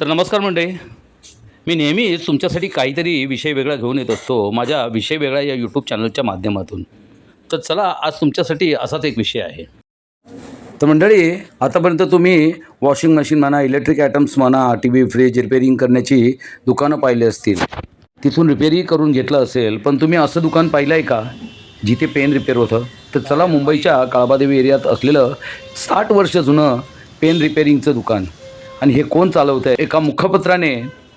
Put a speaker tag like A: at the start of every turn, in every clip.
A: तर नमस्कार मंडळी. मी नेहमीच तुमच्यासाठी काहीतरी विषय वेगळा घेऊन येत असतो माझ्या विषय वेगळा या यूट्यूब चॅनलच्या माध्यमातून. तर चला आज तुमच्यासाठी असाच एक विषय आहे. तर मंडळी आतापर्यंत तुम्ही वॉशिंग मशीन म्हणा इलेक्ट्रिक आयटम्स म्हणा टी व्ही फ्रीज रिपेरिंग करण्याची दुकानं पाहिली असतील. तिथून रिपेरिंग करून घेतलं असेल पण तुम्ही असं दुकान पाहिलं आहे का? जिथे पेन रिपेअर होतं. तर चला मुंबईच्या काळबादेवी एरियात असलेलं साठ वर्ष जुनं पेन रिपेरिंगचं दुकान. आणि हे कोण चालवतं आहे एका मुखपत्राने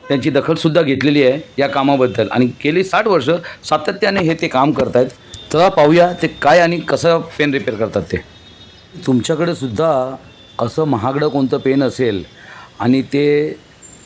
A: त्यांची दखलसुद्धा घेतलेली आहे या कामाबद्दल. आणि गेली साठ वर्ष सातत्याने हे ते काम करत आहेत चला पाहूया ते काय आणि कसं पेन रिपेअर करतात ते. तुमच्याकडे सुद्धा असं महागडं कोणतं पेन असेल आणि ते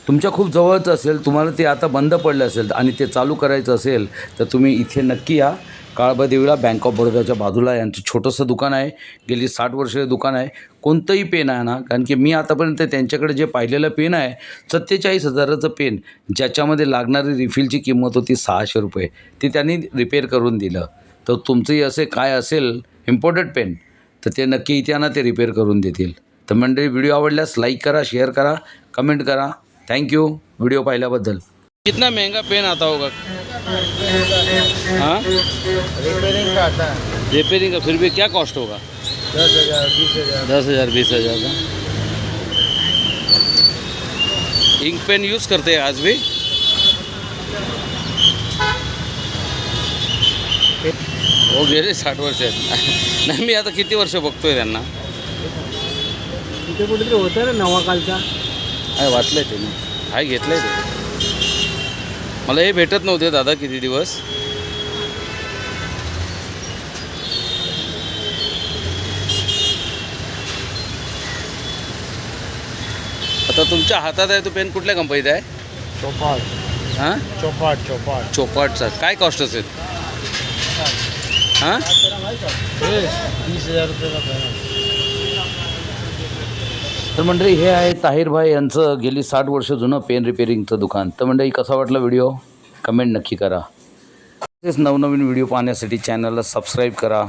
A: तुमच्या खूप जवळचं असेल तुम्हाला ते आता बंद पडलं असेल आणि ते चालू करायचं असेल तर तुम्ही इथे नक्की या. काळबादेवीला बँक ऑफ बडोदाच्या बाजूला यांचं छोटंसं दुकान आहे. गेली साठ वर्ष दुकान आहे. कोणतंही पेन आहे ना कारण की मी आतापर्यंत त्यांच्याकडे जे पाहिलेलं पेन आहे सत्तेचाळीस हजाराचं पेन ज्याच्यामध्ये लागणारी रिफिलची किंमत होती सहाशे रुपये. ते त्यांनी रिपेअर करून दिलं. तर तुमचंही असे काय असेल इम्पॉर्टंट पेन तर ते नक्की इथे ना ते रिपेअर करून देतील. तर मंडळी व्हिडिओ आवडल्यास लाईक करा शेअर करा कमेंट करा. थँक्यू व्हिडिओ पाहिल्याबद्दल. कितना महँगा पेन आता होगा? हाँ?
B: रिपेयरिंग का आता है.
A: रिपेयरिंग का फिर भी क्या कॉस्ट होगा?
B: दस हज़ार बीस हज़ार.
A: दस हज़ार बीस हज़ार का। इंक पेन यूज़ करते हैं आज भी? हो गेले साठ वर्ष. आहेत नाही मी आता किती वर्ष बघतोय त्यांना?
B: तिथे कुठेतरी होतं ना नवा कालचा.
A: आहे वाचलंय ते? मी आहे घेतलंय ते? मला हे भेटत नव्हते दादा किती दिवस. आता तुमच्या हातात आहे तो पेन कुठल्या कंपनीचा आहे?
B: चौपाट
A: हां?
B: चौपाट चौपाट
A: चोपाटचा काय कॉस्ट असेल? हां?
B: बीस हजार रुपये
A: तर मंडळी हे आहे ताहिरभाई यांचं गेली साठ वर्ष जुनं पेन रिपेअरिंगचं दुकान. तर मंडळी कसा वाटला व्हिडिओ? कमेंट नक्की करा. तसेच नवनवीन व्हिडिओ पाहण्यासाठी चॅनलला सबस्क्राईब करा.